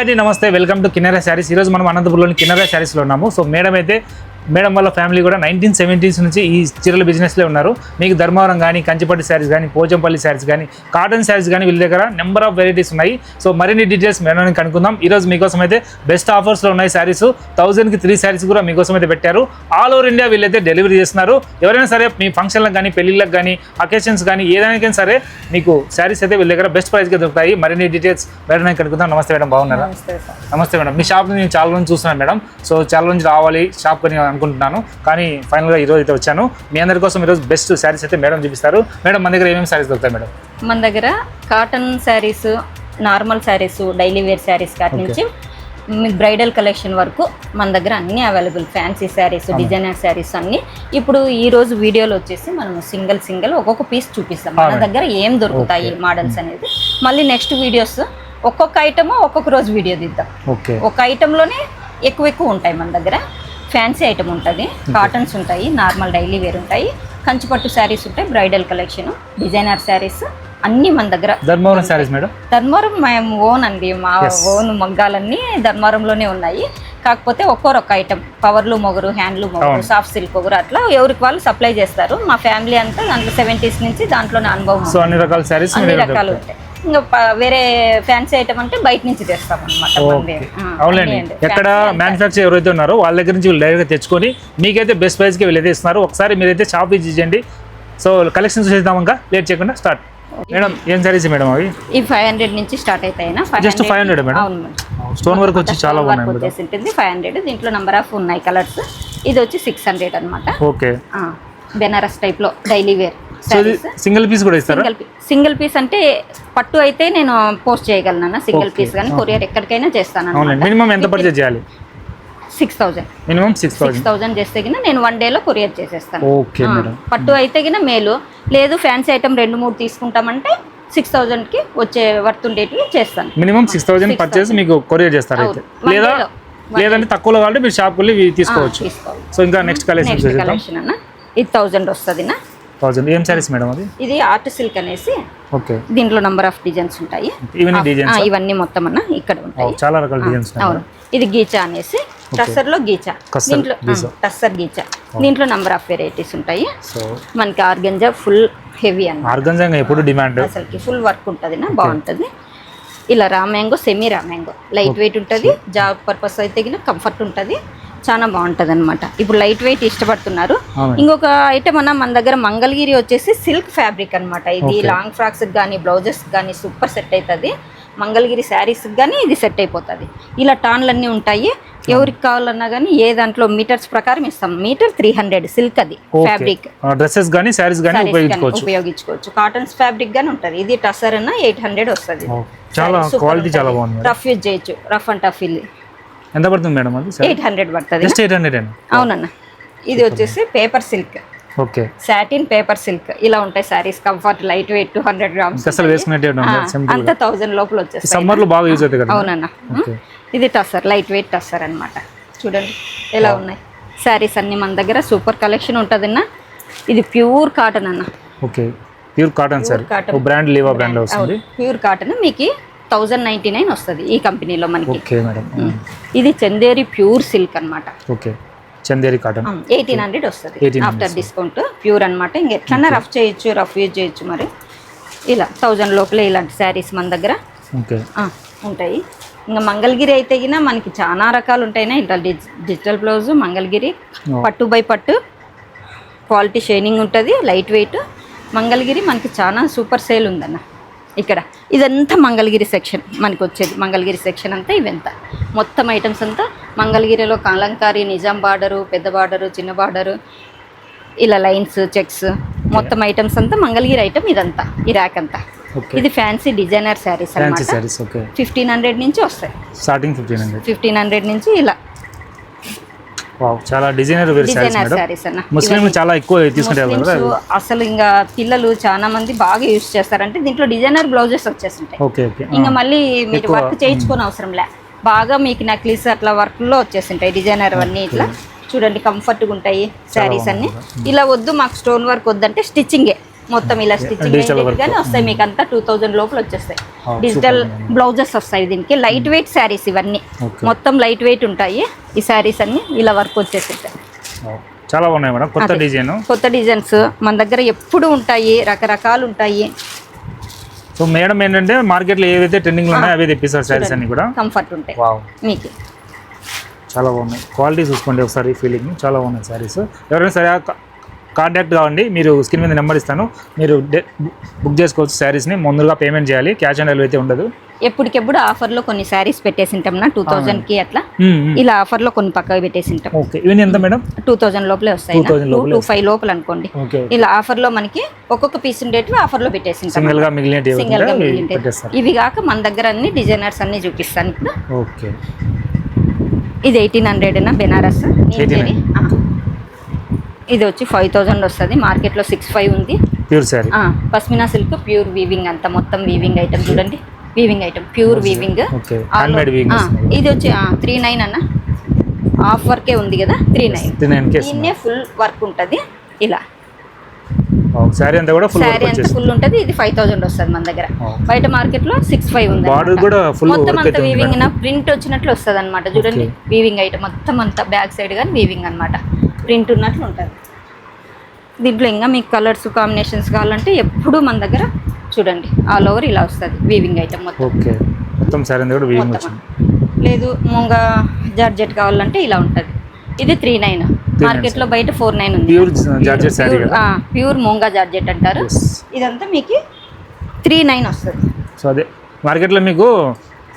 Hi అండి నమస్తే. Welcome to Kinnera sarees. ఈరోజు మనం అనంతపురంలోని కిన్నెరా శారీస్లో ఉన్నాము. సో మేడం అయితే మేడం వాళ్ళ ఫ్యామిలీ కూడా నైన్టీన్ సెవెంటీస్ నుంచి ఈ చీరల బిజినెస్లో ఉన్నారు. మీకు ధర్మవరం కానీ కంచిపట్టి శారీస్ కానీ పోచంపల్లి శారీస్ కానీ కాటన్ శారీస్ కానీ వీళ్ళ దగ్గర నెంబర్ ఆఫ్ వెరైటీస్ ఉన్నాయి. సో మరిన్ని డీటెయిల్స్ మేడం కనుక్కుందాం. ఈరోజు మీకోసం అయితే బెస్ట్ ఆఫర్స్లో ఉన్నాయి శారీస్. థౌజండ్కి త్రీ శారీస్ కూడా మీకోసం అయితే పెట్టారు. ఆల్ ఓవర్ ఇండియా వీళ్ళైతే డెలివరీ చేస్తున్నారు. ఎవరైనా సరే మీ ఫంక్షన్లకు కానీ పెళ్ళిళ్ళకి కానీ అకేషన్స్ కానీ ఏదానికైనా సరే మీకు శారీస్ అయితే వీళ్ళ దగ్గర బెస్ట్ ప్రైస్గా దొరుకుతాయి. మరిన్ని డీటెయిల్స్ మేడం కనుక్కుందాం. నమస్తే మేడం బాగున్నారా? నమస్తే మేడం. మీ షాప్ నేను చాలా రోజు చూస్తున్నాను మేడం. సో చాలా రోజు రావాలి. షాప్ కొని అనుకుంటున్నాను. కానీ ఫైనల్గా ఈరోజు అయితే వచ్చాను. మీ అందరి కోసం ఈరోజు బెస్ట్ శారీస్ అయితే మేడం చూపిస్తారు. మేడం మన దగ్గర ఏమేమి శారీస్ దొరుకుతాయి మేడం? మన దగ్గర cotton sarees normal sarees daily wear sarees కాటి నుంచి మీకు బ్రైడల్ కలెక్షన్ వరకు మన దగ్గర అన్నీ available. Fancy sarees designer sarees అన్నీ. ఇప్పుడు ఈ రోజు వీడియోలో వచ్చేసి మనం సింగిల్ సింగిల్ ఒక్కొక్క పీస్ చూపిస్తాం. మన దగ్గర ఏం దొరుకుతాయి మోడల్స్ అనేది. మళ్ళీ నెక్స్ట్ వీడియోస్ ఒక్కొక్క ఐటమ్ ఒక్కొక్క రోజు వీడియో ఓకే. ఒక ఐటెంలోనే ఎక్కువ ఎక్కువ ఉంటాయి మన దగ్గర. ఫ్యాన్సీ ఐటమ్ ఉంటుంది. కాటన్స్ ఉంటాయి నార్మల్ డైలీ వేర్ ఉంటాయి. కంచిపట్టు శారీస్ ఉంటాయి బ్రైడల్ కలెక్షన్ డిజైనర్ శారీస్ అన్నీ మన దగ్గర. ధర్మవరం శారీస్ మేడం? ధర్మవరం మేము ఓన్ అండి. మా ఓన్ మగ్గాలన్నీ ధర్మవరంలోనే ఉన్నాయి. కాకపోతే ఒక్కొరొక్క ఐటమ్ పవర్లు మొగరు హ్యాండ్లు మొగరు సాఫ్ట్ సిల్క్ మొగరు అట్లా ఎవరికి వాళ్ళు సప్లై చేస్తారు. మా ఫ్యామిలీ అంతా దాంట్లో సెవెంటీస్ నుంచి దాంట్లోనే అనుభవం ఉంది. సో అన్ని రకాల శారీస్ అన్ని రకాలు ఉంటాయి. ఇంకా వేరే ఫ్యాన్సీ ఐటమ్ అంటే బయట నుంచి తెస్తాం అనమాట అవునండి ఎక్కడ మ్యానుఫ్యాక్చర్ ఎవరైతే ఉన్నారో వాళ్ళ దగ్గర నుంచి వీళ్ళు డైరెక్ట్గా తెచ్చుకొని మీకైతే బెస్ట్ ప్రైస్కి వీళ్ళైతే ఇస్తున్నారు. ఒకసారి మీరైతే షాప్ విజిట్ చేయండి. సో కలెక్షన్ చూసేద్దాం ఇంకా. లేట్ చేయకుండా స్టార్ట్ మేడం ఏం శారీస్ మేడం అవి? ఈ ఫైవ్ హండ్రెడ్ నుంచి start అవుతాయినా five just five hundred madam? Stone work వచ్చి చాలా బాగున్నాయి ఉంటుంది. ఫైవ్ హండ్రెడ్ దీంట్లో నెంబర్ ఆఫ్ ఉన్నాయి కలర్స్ ఇది వచ్చి సిక్స్ హండ్రెడ్ అనమాట ఓకే బెనారస్ టైప్లో డైలీ వేర్ సింగిల్ పీస్ కూడా ఇస్తారా? సింగిల్ పీస్ అంటే పట్టు అయితే నేను పోస్ట్ చేయగలను సింగిల్ పీస్ కానీ కొరియర్ ఎక్కడికైనా చేస్తాను మినిమం ఎంత పర్చేజ్ చేయాలి? Six thousand minimum six thousand six thousand చేస్తే గిన నేను వన్ డేలో కొరియర్ చేసేస్తాను. ఓకే పట్టు అయితే గిన మేలు. లేదు ఫ్యాన్సీ ఐటమ్ రెండు మూడు తీసుకుంటామంటే సిక్స్ థౌజండ్కి వచ్చే వర్త్ ఉండేటివి చేస్తాను. మినిమం సిక్స్ థౌసండ్ పర్చేస్ మీకు కొరియర్ చేస్తారు అయితే. లేదా. లేదంటే తక్కువలో కావాలంటే మీరు షాప్కి వెళ్ళి తీసుకోవచ్చు. సో ఇంకా నెక్స్ట్ కలెక్షన్ అన్న. ఇది థౌజండ్ వస్తుందినా థౌసండ్ ఏం శారీస్ మేడం అది? ఇది ఆర్ట్ సిల్క్ అనేసి ఓకే. దీంట్లో నంబర్ ఆఫ్ డిజైన్స్ ఉంటాయి. ఆ, డిజైన్స్ ఇవన్నీ మొత్తం అన్న ఇక్కడ ఉంటాయి. చాలా రకాల డిజైన్స్ అవును. ఇది గీచా అనేసి టస్సర్లో గీచా. దీంట్లో టస్సర్ గీచా. దీంట్లో నంబర్ ఆఫ్ వెరైటీస్ ఉంటాయి. సో మనకి ఆర్గంజా ఫుల్ హెవీ అన్న. ఆర్గంజా ఎప్పుడు డిమాండ్? అసలుకి ఫుల్ వర్క్ ఉంటుంది నా బాగుంటుంది. ఇలా raw mango semi raw mango light weight ఉంటుంది. జాబ్ పర్పస్ అయితే కంఫర్ట్ ఉంటుంది. చాలా బాగుంటుంది అనమాట ఇప్పుడు లైట్ వెయిట్ ఇష్టపడుతున్నారు. ఇంకొక ఐటమ్ అన్న మన దగ్గర మంగళగిరి వచ్చేసి సిల్క్ ఫ్యాబ్రిక్ అన్నమాట. ఇది లాంగ్ ఫ్రాక్స్ కానీ బ్లౌజెస్ కానీ సూపర్ సెట్ అవుతుంది మంగళగిరి శారీస్ కానీ ఇది సెట్ అయిపోతుంది. ఇలా టాన్లు అన్నీ ఉంటాయి ఎవరికి కావాలన్నా కానీ ఏ దాంట్లో మీటర్స్ ప్రకారం ఇస్తాం. మీటర్ త్రీ హండ్రెడ్ సిల్క్ అది ఫ్యాబ్రిక్. డ్రెస్సెస్ కానీ శారీస్ కానీ ఉపయోగించుకోవచ్చు. ఉపయోగించుకోవచ్చు. కాటన్స్ ఫ్యాబ్రిక్ గానీ ఉంటుంది. ఇది టసర్ అన్న ఎయిట్ హండ్రెడ్ వస్తుంది. చాలా క్వాలిటీ చాలా బాగుంది. రఫ్ యూజ్ చేయొచ్చు. రఫ్ అండ్ టఫ్ ఇది ఎంత పడుతుంది మేడం అది ఎయిట్ హండ్రెడ్ పడుతుంది. జస్ట్ ఎయిట్ హండ్రెడ్ అవునన్న. ఇది వచ్చేసి paper silk. Okay. Satin paper silk. ఇలా ఉంటాయి sarees. Comfort light weight two hundred grams అసలు సింపుల్ అంత థౌజండ్ లోపల వచ్చేస్తాయి సమ్మర్లో బాగా యూజ్ అవుతుంది కదా. అవునన్న. ఓకే. ఇది టస్సర్ లైట్ వెయిట్ టస్సర్ అన్నమాట. చూడండి ఎలా ఉన్నాయి. శారీస్ అన్ని మన దగ్గర సూపర్ కలెక్షన్ ఉంటుందన్న. ఇది ప్యూర్ కాటన్ అన్న. Okay. Pure cotton saree. Brand లీవా బ్రాండ్లో వస్తుంది. Pure cotton. మీకు థౌజండ్ నైంటీ నైన్ వస్తుంది ఈ కంపెనీలో మనకి. Okay madam. ఇది చందేరి ప్యూర్ సిల్క్ అన్నమాట. Okay. Chanderi cotton. Eighteen hundred వస్తుంది. ఆఫ్టర్ డిస్కౌంట్ ప్యూర్ అన్నమాట. ఇంక ఎట్లన్నా రఫ్ చేయొచ్చు రఫ్ యూజ్ చేయొచ్చు మరి. ఇలా థౌజండ్ లోపలే ఇలాంటి శారీస్ మన దగ్గర. ఉంటాయి. ఇంకా మంగళగిరి అయితే గిన మనకి చాలా రకాలు ఉంటాయినా ఇట్లా డిజ్ డిజిటల్ బ్లౌజ్ మంగళగిరి పట్టు బై పట్టు. క్వాలిటీ షైనింగ్ ఉంటుంది లైట్ వెయిట్. మంగళగిరి మనకి చాలా సూపర్ సేల్ ఉందన్న. ఇక్కడ. ఇదంతా మంగళగిరి సెక్షన్ మనకి వచ్చేది మంగళగిరి సెక్షన్ అంతా ఇవంతా. మొత్తం ఐటమ్స్ అంతా మంగళగిరిలో కలంకారీ నిజాం బార్డరు పెద్ద బార్డరు చిన్న బార్డరు ఇలా లైన్స్ చెక్స్ మొత్తం ఐటమ్స్ అంతా మంగళగిరి ఐటమ్ ఇదంతా ఈ ర్యాక్ అంతా. ఇది fancy designer sarees fancy okay fifteen hundred నుంచి వస్తాయి. Starting fifteen hundred fifteen hundred నుంచి ఇలా. చాలా డిజైనర్ వేర్ డిజైనర్ శారీస్ అన్న. ముస్లింలు చాలా ఎక్కువ తీసుకుంటారు అసలు ఇంకా పిల్లలు చాలా మంది బాగా యూజ్ చేస్తారంటే దీంట్లో డిజైనర్ బ్లౌజెస్ వచ్చేసింటాయి ఓకే ఓకే. ఇంకా మళ్ళీ మీరు వర్క్ చేయించుకోని అవసరం లే. బాగా మీకు నెక్లెస్ అట్లా వర్క్లో వచ్చేసింటాయి డిజైనర్ అన్నీ ఇట్లా. చూడండి కంఫర్ట్గా ఉంటాయి శారీస్ అన్ని. ఇలా వద్దు మాకు స్టోన్ వర్క్ వద్దంటే స్టిచ్చింగే. మొత్తం ఇలా స్టిచ్చింగ్. కానీ వస్తాయి మీకు అంతా టూ థౌజండ్ లోపల వచ్చేస్తాయి. Ah, డిజిటల్ బ్లౌజెస్ వస్తాయి దీనికి. లైట్ వెయిట్ శారీస్ ఇవన్నీ. మొత్తం లైట్ వెయిట్ ఉంటాయి. ఈ శారీస్ అన్ని ఇలా వర్క్ వచ్చేసి చాలా బాగున్నాయి మేడం. కొత్త డిజైన్ కొత్త డిజైన్స్ మన దగ్గర ఎప్పుడు ఉంటాయి రకరకాలు ఉంటాయి. సో మేడం ఏంటంటే మార్కెట్లో ఏవైతే ట్రెండింగ్ ఉన్నాయో అవే తెప్పిస్తారు శారీస్ అన్ని కూడా. కంఫర్ట్ ఉంటాయి. వావ్ మీకు. చాలా బాగున్నాయి. క్వాలిటీ చూసుకోండి ఒకసారి ఫీలింగ్ చాలా బాగున్నాయి శారీస్ ఎవరైనా సరే కాంటాక్ట్ కావండి మీరు స్క్రీన్ మీద నెంబర్ ఇస్తాను. మీరు బుక్ చేసుకోవచ్చు శారీస్ని ముందుగా పేమెంట్ చేయాలి క్యాష్ ఆన్ డెలివరీ అయితే ఉండదు. ఎప్పటికెప్పుడు ఆఫర్లో కొన్ని శారీస్ పెట్టేసి ఉంటాం నా టూ కి అట్లా. ఇలా ఆఫర్లో కొన్ని పక్కకు పెట్టేసి ఉంటాం ఓకే ఇవన్నీ ఎంత మేడం? టూ థౌజండ్ లోపలే వస్తాయి 2000 టూ ఫైవ్ లోపల అనుకోండి. ఇలా ఆఫర్లో మనకి ఒక్కొక్క పీస్ ఉండేటివి ఆఫర్లో పెట్టేసి ఉంటాం సింగిల్గా మిగిలిన ఇవి కాక మన దగ్గర అన్ని డిజైనర్స్ అన్ని చూపిస్తాను ఇప్పుడు. ఓకే. ఇది ఎయిటీన్ హండ్రెడ్ బెనారస్. ఇది వచ్చి ఫైవ్ థౌజండ్ వస్తుంది. మార్కెట్లో సిక్స్ ఫైవ్ ఉంది. ప్యూర్ ఆ, పస్మినా సిల్క్ ప్యూర్ వీవింగ్ అంతా మొత్తం వీవింగ్ ఐటమ్ చూడండి. వీవింగ్ ఐటమ్ ప్యూర్ వీవింగ్ ఇది వచ్చి త్రీ నైన్ అన్న. హాఫ్ వర్కే ఉంది కదా త్రీ నైన్ దీన్నే ఫుల్ వర్క్ ఉంటుంది. ఇలా. శారీ అంతా కూడా ఫుల్ అంతా ఫుల్ ఉంటుంది. ఇది ఫైవ్ థౌజండ్ వస్తుంది మన దగ్గర. బయట మార్కెట్లో సిక్స్ ఫైవ్ ఉంది బార్డర్. కూడా ఫుల్ మొత్తం అంతా వీవింగ్. ప్రింట్ వచ్చినట్లు వస్తుంది అనమాట చూడండి వీవింగ్ ఐటమ్ మొత్తం అంతా బ్యాక్ సైడ్ కానీ వీవింగ్ అన్నమాట. ప్రింట్ ఉన్నట్లు ఉంటుంది. దీంట్లో ఇంకా మీకు కలర్స్ కాంబినేషన్స్ కావాలంటే ఎప్పుడు మన దగ్గర చూడండి. ఆల్ ఓవర్ ఇలా వస్తుంది వీవింగ్ ఐటమ్ మొత్తం. ఓకే. మొత్తం అంతా కూడా వీవింగ్ వచ్చింది. లేదు మూంగ జార్జెట్ కావాలంటే ఇలా ఉంటుంది. ఇది త్రీ నైన్ మార్కెట్లో బయట ఫోర్ నైన్ ఉంది. ప్యూర్ జార్జెట్ శారీ కదా? ప్యూర్ మూంగా జార్జెట్ అంటారు. ఇదంతా మీకు త్రీ నైన్ వస్తుంది. సో అదే. మార్కెట్లో మీకు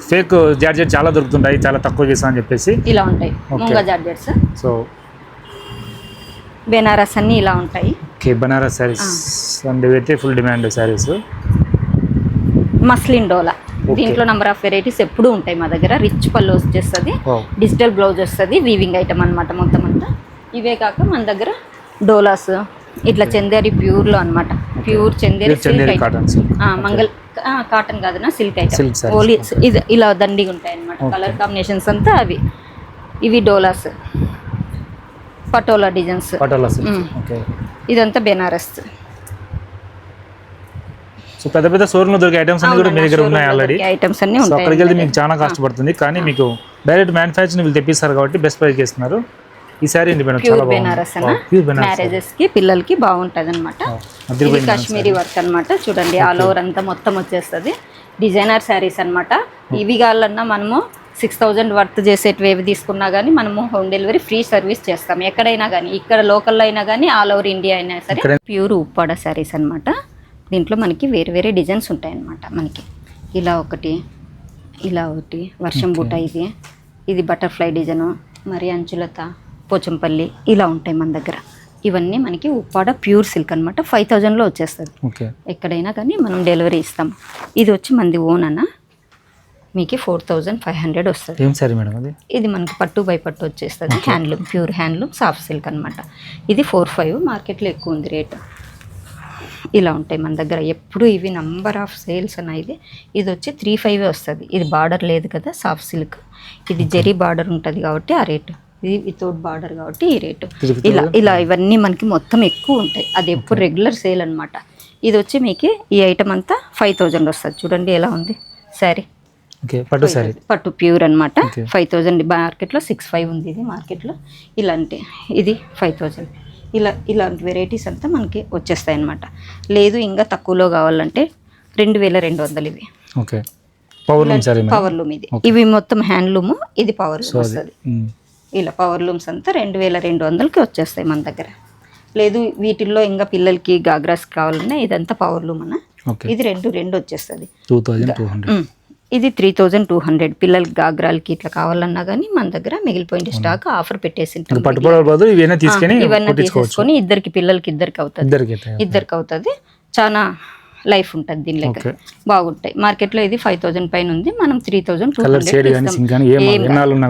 ఫేక్ జార్జెట్ చాలా దొరుకుతుంటాయి చాలా తక్కువ చేసా అని చెప్పేసి. ఇలా ఉంటాయి. మూంగా జార్జెట్స్. సో బెనారస్ అన్ని ఇలా ఉంటాయి. Okay Banaras sarees and full demand sarees muslin dola. దీంట్లో నెంబర్ ఆఫ్ వెరైటీస్ ఎప్పుడూ ఉంటాయి మా దగ్గర. రిచ్ పళ్ళు వచ్చేస్తుంది డిజిటల్ బ్లౌజ్ వస్తుంది వీవింగ్ ఐటమ్ అన్నమాట మొత్తం అంతా. ఇవే కాక మన దగ్గర డోలాస్ ఇట్లా చందేరి ప్యూర్లో అన్నమాట. ప్యూర్ చందేరి సిల్క్ మంగళ కాటన్ కాదనా సిల్క్ ఐటమ్ ఓన్లీ ఇది ఇలా దండిగా ఉంటాయి అన్నమాట Okay. కలర్ కాంబినేషన్స్ అంతా అవి. ఇవి డోలాస్ పటోలా డిజైన్స్. పటోలా. ఓకే. ఇదంతా బెనారస్. సో పెద్ద పెద్ద షోరూమ్ దొరికే ఐటమ్స్ అన్ని కూడా మీ దగ్గర ఉన్నాయి ఆల్రెడీ ఐటమ్స్ అన్ని ఉంటాయి. అక్కడికి వెళ్తే మీకు చాలా కాస్ట్ పడుతుంది కానీ మీకు డైరెక్ట్ మ్యానుఫ్యాక్చరింగ్ వీళ్ళు తెప్పిస్తారు కాబట్టి బెస్ట్ ప్రైస్కి ఇస్తున్నారు ఈ సారీ ఏంటి మేడం? చాలా బెనారస్ మ్యారేజెస్కి పిల్లలకి బాగుంటది అనమాట ఇది కాశ్మీరీ వర్క్ అన్నమాట. చూడండి ఆల్ ఓవర్ అంతా మొత్తం వచ్చేస్తుంది. డిజైనర్ శారీస్ అన్నమాట. ఇవి కావాలన్నా మనము సిక్స్ థౌజండ్ వర్త్ చేసేటివి ఏవి తీసుకున్నా కానీ మనము హోమ్ డెలివరీ ఫ్రీ సర్వీస్ చేస్తాం. ఎక్కడైనా కానీ ఇక్కడ లోకల్లో అయినా కానీ ఆల్ ఓవర్ ఇండియా అయినా సరే ప్యూర్ ఉప్పాడ శారీస్ అన్నమాట. దీంట్లో మనకి వేరే వేరే డిజైన్స్ ఉంటాయి అన్నమాట మనకి. ఇలా ఒకటి ఇలా ఒకటి వర్షం బూట ఇది. ఇది బటర్ఫ్లై డిజైన్ మరి అంచులత పోచంపల్లి ఇలా ఉంటాయి మన దగ్గర. ఇవన్నీ మనకి ఉప్పాడ ప్యూర్ సిల్క్ అనమాట ఫైవ్ థౌజండ్లో వచ్చేస్తుంది. ఎక్కడైనా కానీ మనం డెలివరీ ఇస్తాం. ఇది వచ్చి మనది ఓన్ అన్న మీకు ఫోర్ థౌజండ్ ఫైవ్ హండ్రెడ్ వస్తుంది. ఏం సారీ మేడం అది? ఇది మనకి పట్టు బై పట్టు వచ్చేస్తుంది handloom pure handloom soft silk అనమాట ఇది ఫోర్ ఫైవ్ మార్కెట్లో ఎక్కువ ఉంది రేటు. ఇలా ఉంటాయి మన దగ్గర. ఎప్పుడు ఇవి నంబర్ ఆఫ్ సేల్స్ అన్న ఇది వచ్చి త్రీ ఫైవ్ వస్తుంది. ఇది బార్డర్ లేదు కదా సాఫ్ట్ సిల్క్. ఇది జెరీ బార్డర్ ఉంటుంది కాబట్టి ఆ రేటు. ఇది వితౌట్ బార్డర్ కాబట్టి ఈ రేటు. ఇలా ఇలా ఇవన్నీ మనకి మొత్తం ఎక్కువ ఉంటాయి. అది ఎప్పుడు రెగ్యులర్ సేల్ అనమాట ఇది వచ్చి మీకు ఈ ఐటమ్ అంతా ఫైవ్ థౌజండ్ వస్తుంది. చూడండి ఎలా ఉంది. ఓకే పట్టు సారీ పట్టు ప్యూర్ అనమాట. ఫైవ్ థౌజండ్ మార్కెట్లో సిక్స్ ఫైవ్ ఉంది ఇది మార్కెట్లో. ఇలాంటి ఇది ఫైవ్ థౌజండ్ ఇలా ఇలాంటి వెరైటీస్ అంతా మనకి వచ్చేస్తాయి అనమాట లేదు ఇంకా తక్కువలో కావాలంటే రెండు వేల రెండు వందలు ఇవి. ఓకే. పవర్ లూమ్ ఇది. ఇవి మొత్తం హ్యాండ్లూమ్ ఇది పవర్ లూమ్ వస్తుంది. ఇలా పవర్ లూమ్స్ అంతా రెండు వేల రెండు వందలకి వచ్చేస్తాయి మన దగ్గర. లేదు వీటిల్లో ఇంకా పిల్లలకి గాగ్రాస్ కావాలన్నా ఇదంతా పవర్ లూమ్ అన్న. ఇది రెండు రెండు వచ్చేస్తుంది. Two thousand two hundred. ఇది త్రీ థౌజండ్ టూ హండ్రెడ్. పిల్లలకి గాగ్రాలకి ఇట్లా కావాలన్నా కానీ మన దగ్గర మిగిలిపోయిన స్టాక్ ఆఫర్ పెట్టేసి ఇవన్నీ తీసుకొని ఇద్దరికి పిల్లలకి ఇద్దరికి అవుతుంది. ఇద్దరికి అవుతుంది. చాలా లైఫ్ ఉంటుంది దీని లెక్క. బాగుంటాయి. మార్కెట్లో ఇది ఫైవ్ థౌజండ్ పైన ఉంది. మనం త్రీ థౌజండ్ టూ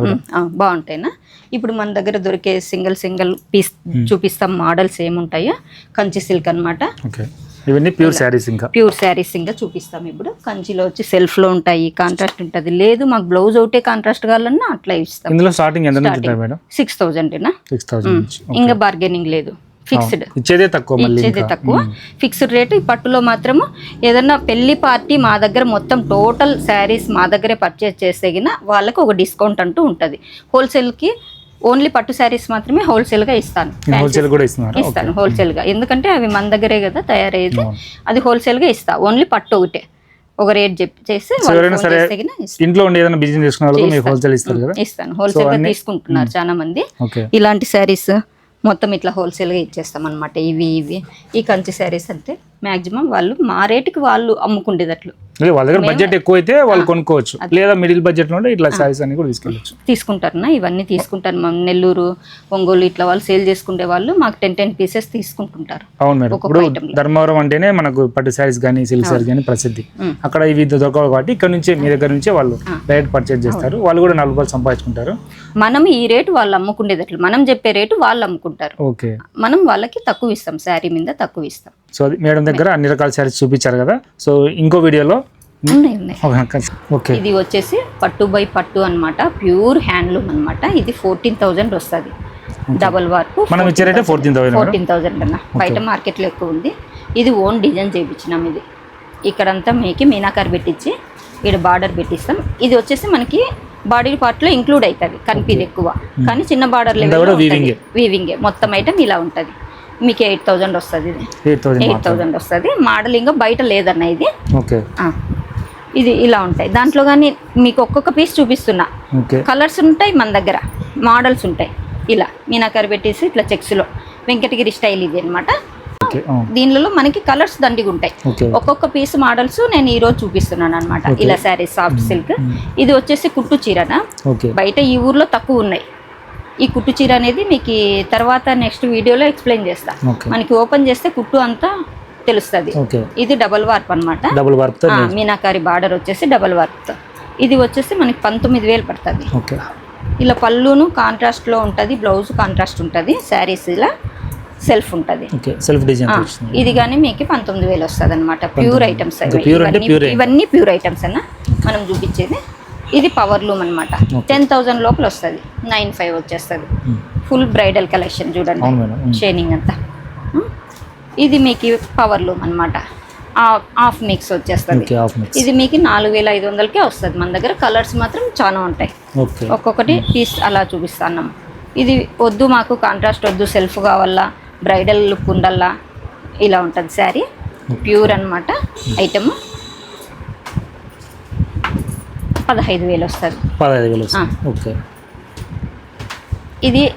కూడా. బాగుంటాయినా? ఇప్పుడు మన దగ్గర దొరికే సింగిల్ సింగిల్ పీస్ చూపిస్తాం. మోడల్స్ ఏముంటాయో. కంచి సిల్క్ అన్నమాట. ఓకే. ఇవన్నీ ప్యూర్ శారీస్ ఇంకా. ప్యూర్ శారీస్ ఇంకా చూపిస్తాం ఇప్పుడు. కంచిలో వచ్చి సెల్ఫ్లో ఉంటాయి కాంట్రాస్ట్ ఉంటుంది. లేదు మాకు బ్లౌజ్ ఒకటే కాంట్రాస్ట్ కావాలన్నా అట్లా ఇస్తాం. ఇందులో స్టార్టింగ్ ఎంత నుంచి మేడం? సిక్స్ సిక్స్ థౌసండ్ నుంచి. ఇంకా బార్గెనింగ్ లేదు. ఫిక్స్డ్ ఇచ్చేదే తక్కువ ఇచ్చేది. తక్కువ. ఫిక్స్డ్ రేట్ ఈ పట్టులో మాత్రము ఏదన్నా పెళ్ళి పార్టీ మా దగ్గర మొత్తం టోటల్ శారీస్ మా దగ్గరే పర్చేస్ చేస్తే గిన వాళ్ళకి ఒక డిస్కౌంట్ అంటూ ఉంటుంది. హోల్సేల్కి ఓన్లీ పట్టు శారీస్ మాత్రమే హోల్సేల్గా ఇస్తాను. నేను హోల్సేల్ కూడా ఇస్తున్నారు? ఇస్తాను హోల్సేల్గా ఎందుకంటే అవి మన దగ్గరే కదా తయారయ్యేది. అది హోల్సేల్గా ఇస్తా. ఓన్లీ పట్టు ఒకటే. ఒక రేట్ చెప్పి చేసి ఇస్తాను. ఇంట్లో ఉండి ఏదైనా బిజినెస్ చేసుకున్న. హోల్సేల్ ఇస్తారు కదా? ఇస్తాను. హోల్సేల్గా అన్ని- తీసుకుంటున్నారు చాలా మంది ఇలాంటి శారీస్ మొత్తం ఇట్లా హోల్సేల్గా ఇచ్చేస్తాం అనమాట ఇవి ఇవి. ఈ కంచి శారీస్ అంటే మ్యాక్సిమం వాళ్ళు మా రేటుకి వాళ్ళు అమ్ముకుండేటట్లు. లేదు, వాళ్ళ దగ్గర బడ్జెట్ ఎక్కువ అయితే వాళ్ళు కొనుక్కోవచ్చు. లేదా మిడిల్ బడ్జెట్లో ఇట్లా సారీస్ అన్ని కూడా తీసుకెళ్ళచ్చు. తీసుకుంటారన్నా ఇవన్నీ తీసుకుంటారు. మా నెల్లూరు ఒంగోలు ఇట్లా వాళ్ళు సేల్ చేసుకునే వాళ్ళు మాకు టెన్ టెన్ పీసెస్ తీసుకుంటుంటారు. అవును మేడం. ఇప్పుడు. ధర్మవరం అంటేనే మనకు పట్టు శారీస్ కానీ సిల్క్ శారీస్ కానీ ప్రసిద్ధి. అక్కడ ఇవి దొరకవు కాబట్టి ఇక్కడ నుంచే మీ దగ్గర నుంచే వాళ్ళు డైరెక్ట్ పర్చేజ్ చేస్తారు. వాళ్ళు కూడా నాలుగు రూపాయలు సంపాదించుకుంటారు. మనం ఈ రేటు వాళ్ళు అమ్ముకునేటట్లు మనం చెప్పే రేటు వాళ్ళు అమ్ముకుంటారు. ఓకే. మనం వాళ్ళకి తక్కువ ఇస్తాం శారీ మీద తక్కువ ఇస్తాం. సో అది మేడం దగ్గర అన్ని రకాల శారీస్ చూపించారు కదా. సో ఇంకో వీడియోలో ఉన్నాయి ఉన్నాయి. ఓకే. ఇది వచ్చేసి పట్టు బై పట్టు అన్నమాట. ప్యూర్ హ్యాండ్లూమ్ అన్నమాట. ఇది ఫోర్టీన్ థౌజండ్ వస్తుంది. డబల్ వర్క్ మనం ఇచ్చే రేటే ఫోర్టీన్ థౌసండ్ ఫోర్టీన్ అన్న. బయట మార్కెట్లో ఎక్కువ ఉంది. ఇది ఓన్ డిజైన్ చేయించినాం ఇది. ఇక్కడంతా మీకు మీనాకార్ పెట్టించి ఇక్కడ బార్డర్ పెట్టిస్తాం. ఇది వచ్చేసి మనకి బాడీ పార్ట్లో ఇంక్లూడ్ అవుతుంది కనిపిది ఎక్కువ. కానీ చిన్న బార్డర్. వీవింగే మొత్తం ఐటమ్ ఇలా ఉంటుంది. మీకు ఎయిట్ థౌజండ్ వస్తుంది ఇది. ఎయిట్ థౌజండ్ వస్తుంది. మోడలింగ్ బయట లేదన్న ఇది. ఓకే. ఇది ఇలా ఉంటాయి. దాంట్లో కానీ మీకు ఒక్కొక్క పీస్ చూపిస్తున్నా. కలర్స్ ఉంటాయి మన దగ్గర. మోడల్స్ ఉంటాయి. ఇలా మీనాకరి పెట్టేసి ఇట్లా చెక్స్లో. వెంకటగిరి స్టైల్ ఇది అనమాట దీనిలో మనకి కలర్స్ దండిగా ఉంటాయి. ఒక్కొక్క పీస్ మోడల్స్ నేను ఈ రోజు చూపిస్తున్నాను అనమాట ఇలా శారీ సాఫ్ట్ సిల్క్. ఇది వచ్చేసి కుట్టు చీరన? బయట ఈ ఊర్లో తక్కువ ఉన్నాయి. ఈ కుట్టు చీర అనేది మీకు తర్వాత నెక్స్ట్ వీడియోలో ఎక్స్ప్లెయిన్ చేస్తా. మనకి ఓపెన్ చేస్తే కుట్టు అంతా తెలుస్తుంది. ఇది డబల్ వార్ప్ అన్నమాట. డబుల్ ఆ, మీనాకారి బార్డర్ వచ్చేసి డబల్ వర్క్ ఇది వచ్చేసి మనకి పంతొమ్మిది వేలు పడుతుంది. ఇలా పళ్ళును కాంట్రాస్ట్లో ఉంటుంది బ్లౌజ్ కాంట్రాస్ట్ ఉంటుంది శారీస్ ఇలా సెల్ఫ్ ఉంటుంది. సెల్ఫ్ డిజైన్ ఇది కానీ మీకు పంతొమ్మిది వేలు వస్తుంది అనమాట ప్యూర్ ఐటమ్స్. ఇవన్నీ ప్యూర్ ఐటమ్స్ అన్న మనం చూపించేది. ఇది పవర్ లూమ్ అనమాట టెన్ థౌజండ్ లోపల వస్తుంది. నైన్ ఫైవ్ వచ్చేస్తుంది. ఫుల్ బ్రైడల్ కలెక్షన్ చూడండి. షేనింగ్ అంతా. ఉం? ఇది మీకు పవర్ లూమ్ అనమాట హాఫ్ మిక్స్ వచ్చేస్తుంది. ఇది మీకు నాలుగు వేల ఐదు వందలకే వస్తుంది. మన దగ్గర కలర్స్ మాత్రం చాలా ఉంటాయి. ఒక్కొక్కటి పీస్ అలా చూపిస్తాను ఇది వద్దు మాకు కాంట్రాస్ట్ వద్దు సెల్ఫ్ కావాలా బ్రైడల్ లుక్ ఉండాలా ఇలా ఉంటుంది శారీ. ప్యూర్ అనమాట ఐటమ్ పదహైదు వేలు వస్తుంది. పదహైదు వేలు ఓకే. ఇది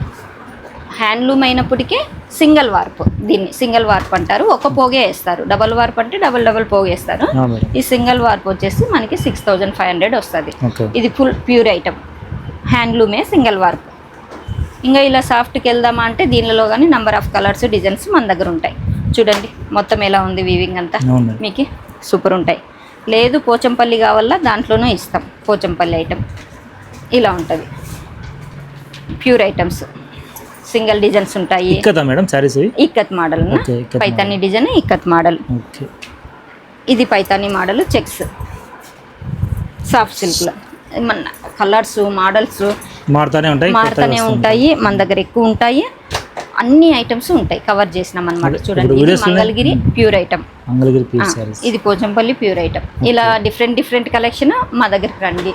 హ్యాండ్లూమ్ అయినప్పటికీ సింగిల్ వార్ప్. దీన్ని సింగిల్ వార్ప్ అంటారు. ఒక పోగే వేస్తారు. డబల్ వార్ప్ అంటే డబల్ డబల్ పోగే వేస్తారు. ఆ, మేడం. ఈ సింగిల్ వార్ప్ వచ్చేసి మనకి సిక్స్ థౌజండ్ ఫైవ్ హండ్రెడ్ వస్తుంది. ఇది ఫుల్ ప్యూర్ ఐటమ్. హ్యాండ్లూమే సింగిల్ వార్ప్. ఇంకా ఇలా సాఫ్ట్కి వెళ్దామా అంటే దీనిలో కానీ నెంబర్ ఆఫ్ కలర్స్ డిజైన్స్ మన దగ్గర ఉంటాయి. చూడండి మొత్తం ఎలా ఉంది వీవింగ్ అంతా? మీకు సూపర్ ఉంటాయి. లేదు పోచంపల్లి కావాలా దాంట్లోనూ ఇస్తాం. పోచంపల్లి ఐటమ్ ఇలా ఉంటుంది. ప్యూర్ ఐటమ్స్ సింగిల్ డిజైన్స్ ఉంటాయి. Madam ikat model Paithani design ikat model ఇది పైతాని మోడల్ చెక్స్. సాఫ్ట్ సిల్క్లో మన కలర్స్ మోడల్స్ మారుతానే ఉంటాయి మారుతూనే ఉంటాయి మన దగ్గర ఎక్కువ ఉంటాయి. అన్ని ఐటమ్స్ ఉంటాయి కవర్ చేసినాం అనమాట చూడండి మంగళగిరి ప్యూర్ ఐటమ్ అంగళగిరి పీస్ శారీస్ ఇది పోచంపల్లి ప్యూర్ ఐటమ్. ఇలా డిఫరెంట్ డిఫరెంట్ కలెక్షన్ మా దగ్గరికి రండి.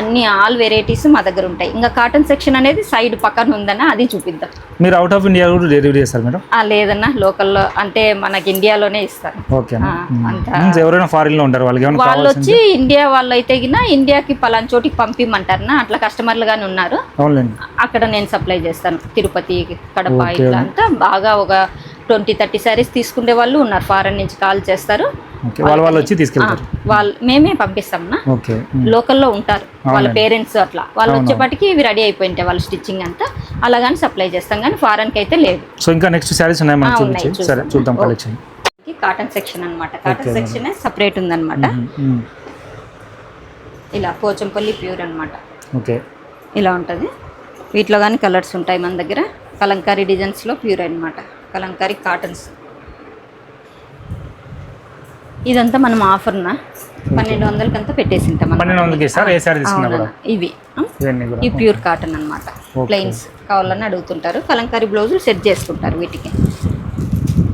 అన్ని ఆల్ వెరైటీస్ మా దగ్గర ఉంటాయి. ఇంకా కాటన్ సెక్షన్ అనేది సైడ్ పక్కన ఉందన్న అది చూపిద్దాం. మీరు అవుట్ ఆఫ్ ఇండియా కూడా డెలివరీ చేస్తారు మేడం? ఆ, లేదన్నా లోకల్లో అంటే మనకి ఇండియాలోనే ఇస్తారు. ఓకే మీన్స్ ఎవరైనా ఫారిన్లో ఉంటారు వాళ్ళు కావాల్సింది వచ్చి ఇండియా వాళ్ళు అయితే గిన ఇండియాకి పలానా చోటికి పంపిమంటారనా అట్లా కస్టమర్లు కానీ ఉన్నారు. అక్కడ నేను సప్లై చేస్తాను. తిరుపతి కడప. ఇట్లా అంతా బాగా ఒక ట్వంటీ థర్టీ సారీస్ తీసుకునే వాళ్ళు ఉన్నారు. ఫారెన్ నుంచి కాల్ చేస్తారు. వాళ్ళ వచ్చి తీసుకెళ్తారు. వాళ్ళు మేమే పంపిస్తాంనా లోకల్లో ఉంటారు. వాళ్ళ. పేరెంట్స్ అట్లా. వాళ్ళు వచ్చేపటికి ఇవి రెడీ అయిపోయింటాయి వాళ్ళ స్టిచ్చింగ్ అంతా. అలాగని సప్లై చేస్తాం కానీ ఫారెన్కి అయితే లేదు. సో ఇంకా నెక్స్ట్ శారీస్ ఉన్నాయి సరే. చూద్దాం. కలెక్షన్ కాటన్ సెక్షన్ అన్నమాట. కాటన్ సెక్షన్ సపరేట్ ఉందన్నమాట. ఇలా పోచంపల్లి ప్యూర్ అన్నమాట. ఓకే. ఇలా ఉంటుంది. వీటిలో కానీ కలర్స్ ఉంటాయి మన దగ్గర. కలంకారీ డిజైన్స్లో ప్యూర్ అన్నమాట. కలంకారీ కాటన్స్. ఇదంతా మనం ఆఫర్నా? పన్నెండు పెట్టేసింటాం వందలకి ఏ తీసుకున్నా కూడా? అవునన్నా. ఇవి ఈ ప్యూర్ కాటన్ అన్నమాట. ప్లెయిన్స్ కావాలని అడుగుతుంటారు. కలంకారీ బ్లౌజులు సెట్ చేసుకుంటారు వీటికి.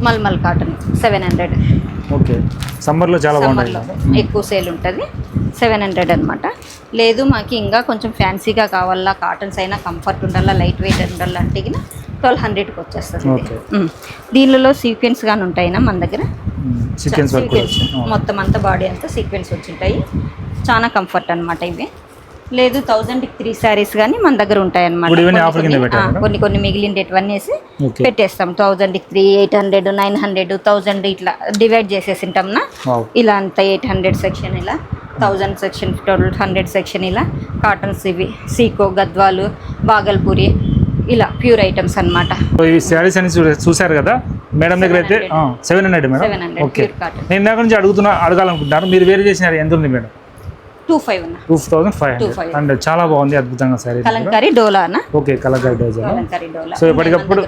Mulmul cotton seven hundred. Okay. సమ్మర్లో చాలా సమ్మర్లో ఎక్కువ సేల్ ఉంటుంది. సెవెన్ హండ్రెడ్ అనమాట లేదు మాకు ఇంకా కొంచెం ఫ్యాన్సీగా కావాలా కాటన్స్ అయినా కంఫర్ట్ ఉండాలా లైట్ వెయిట్ ఉండాలా అంటే ట్వెల్వ్ హండ్రెడ్కి వచ్చేస్తుంది. దీనిలో సీక్వెన్స్ కానీ ఉంటాయినా మన దగ్గర? సీక్వెన్స్. మొత్తం అంతా బాడీ అంతా సీక్వెన్స్ వచ్చింటాయి. చాలా కంఫర్ట్ అనమాట ఇవి. లేదు థౌజండ్కి త్రీ శారీస్ కానీ మన దగ్గర ఉంటాయి అనమాట? కొన్ని కొన్ని మిగిలిండేటివన్నీ వేసి ఓకే. పెట్టేస్తాం. థౌజండ్కి three eight hundred nine hundred thousand ఇట్లా డివైడ్ చేసేసి ఉంటాంనా. ఇలా అంత ఎయిట్ హండ్రెడ్ సెక్షన్ ఇలా thousand section twelve hundred section ఇలా కాటన్స్ ఇవి సీకో గద్వాలు బాగల్పూరి ఇలా ప్యూర్ ఐటమ్స్ అన్నమాట. సో ఈ శారీస్ అని చూ- చూశారు కదా? మేడం దగ్గర అయితే సెవెన్ హండ్రెడ్ మేడం? 700 ఓకే. నేను ఇందాక నుంచి అడుగుతున్నా అడగాలనుకుంటున్నాను. మీరు వేరే చేసినారు ఎంత ఉంది madam? Two five two thousand five hundred. 2500. And చాలా బాగుంది అద్భుతంగా శారీ. కలంకారీ డోలానా ఓకే కలంకారీ డోలా. సో ఎప్పటికప్పుడు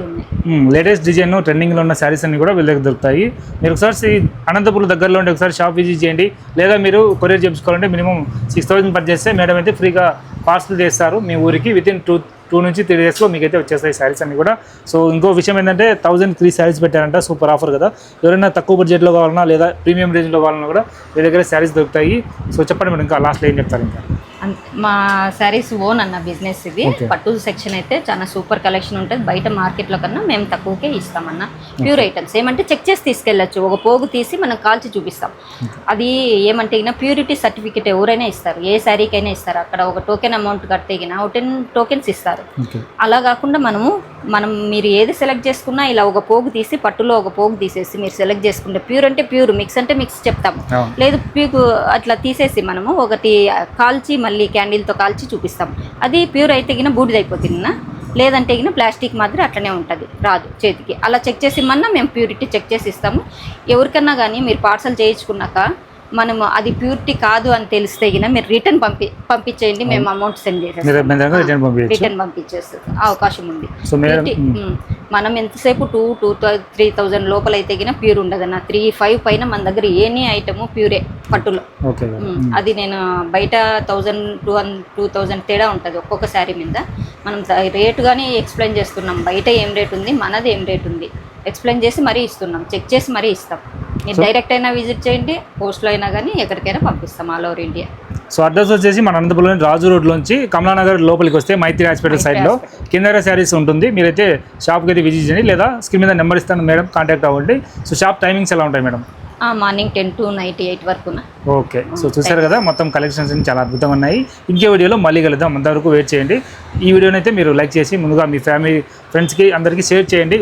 లేటెస్ట్ డిజైన్ ట్రెండింగ్లో ఉన్న శారీస్ అన్ని కూడా వీళ్ళ దగ్గర దొరుకుతాయి. మీరు ఒకసారి అనంతపురం దగ్గరలో ఉంటే ఒకసారి షాప్ విజిట్ చేయండి. లేదా మీరు కొరియర్ చేయించుకోవాలంటే మినిమం సిక్స్ థౌసండ్ పర్ చేస్తే మేడం అయితే ఫ్రీగా పార్సల్ చేస్తారు మీ ఊరికి విత్ ఇన్ టూ టూ నుంచి త్రీ డేస్లో మీకు అయితే వచ్చేస్తాయి శారీస్ అన్ని కూడా. సో ఇంకో విషయం ఏంటంటే థౌసండ్ త్రీ శారీస్ పెట్టారంట సూపర్ ఆఫర్ కదా. ఎవరైనా తక్కువ బడ్జెట్లో కావాలన్నా లేదా ప్రీమియం రేంజ్లో కావాలన్నా కూడా మీ దగ్గర శారీస్ దొరుకుతాయి. సో చెప్పండి మేడం ఇంకా లాస్ట్లో ఏం చెప్తారు ఇంకా? మా శారీస్ ఓన్ అన్న బిజినెస్ ఇది. పట్టు సెక్షన్ అయితే చాలా సూపర్ కలెక్షన్ ఉంటుంది. బయట మార్కెట్లో కన్నా మేము తక్కువకే ఇస్తామన్న. Pure items. ఏమంటే చెక్ చేసి తీసుకెళ్ళచ్చు. ఒక పోగు తీసి మనం కాల్చి చూపిస్తాం. అది ఏమంటే గిన ప్యూరిటీ సర్టిఫికేట్ ఎవరైనా ఇస్తారు. ఏ శారీకైనా ఇస్తారు. అక్కడ ఒక టోకెన్ అమౌంట్ కడితే ఒక టెన్ టోకెన్స్ ఇస్తారు. అలా కాకుండా మనము మనం మీరు ఏది సెలెక్ట్ చేసుకున్నా ఇలా ఒక పోగు తీసి పట్టులో ఒక పోగు తీసేసి మీరు సెలెక్ట్ చేసుకుంటే ప్యూర్ అంటే ప్యూర్ మిక్స్ అంటే మిక్స్ చెప్తాము. లేదు పీకు అట్లా తీసేసి మనము ఒకటి కాల్చి మళ్ళీ క్యాండిల్తో కాల్చి చూపిస్తాం. అది ప్యూర్ అయితే గిన బూడిదైపోతుందినా? లేదంటే గిన ప్లాస్టిక్ మాదిరి అట్లనే ఉంటుంది. రాదు చేతికి. అలా చెక్ చేసి ఇమ్మన్నా మేము ప్యూరిటీ చెక్ చేసి ఇస్తాము. ఎవరికన్నా కానీ మీరు పార్సల్ చేయించుకున్నాక మనము అది ప్యూరిటీ కాదు అని తెలిస్తే గిన మీరు రిటర్న్ పంపి పంపించేయండి మేము అమౌంట్ సెండ్ చేసేస్తాం. రిటర్న్ పంపించేస్తుంది అవకాశం ఉంది. మనం ఎంతసేపు టూ టూ త్రీ థౌజండ్ లోపల అయితే గిన ప్యూర్ ఉండదు అన్న. త్రీ ఫైవ్ పైన మన దగ్గర ఏనీ ఐటమ్ ప్యూరే పట్టులో. అది నేను బయట థౌజండ్ టూ టూ థౌజండ్ తేడా ఉంటుంది ఒక్కొక్క శారీ మీద. మనం రేటు కానీ ఎక్స్ప్లెయిన్ చేస్తున్నాం. బయట ఏం రేట్ ఉంది మనది ఏం రేట్ ఉంది. ఎక్స్ప్లెయిన్ చేసి మరీ ఇస్తున్నాం. చెక్ చేసి మరీ ఇస్తాం. మీరు డైరెక్ట్ అయినా విజిట్ చేయండి పోస్ట్లో అయినా కానీ ఎక్కడికైనా పంపిస్తాం all over India so address వచ్చేసి మన అనంతపురం రాజు రోడ్లోంచి కమలానగర్ లోపలికి వస్తే మైత్రి హాస్పిటల్ సైడ్లో కిందర శారీస్ ఉంటుంది. మీరైతే షాప్కి అయితే విజిట్ చేయండి. లేదా స్క్రీన్ మీద నెంబర్ ఇస్తాను మేడం కాంటాక్ట్ అవ్వండి. సో షాప్ టైమింగ్స్ ఎలా ఉంటాయి madam? Morning ten to night eight వరకున okay so చూసారు కదా మొత్తం కలెక్షన్స్ చాలా అద్భుతంగా ఉన్నాయి. ఇంకే వీడియోలో మళ్ళీ కలుద్దాం. అంతవరకు వెయిట్ చేయండి. ఈ వీడియోనైతే మీరు లైక్ చేసి ముందుగా మీ ఫ్యామిలీ ఫ్రెండ్స్కి అందరికీ షేర్ చేయండి.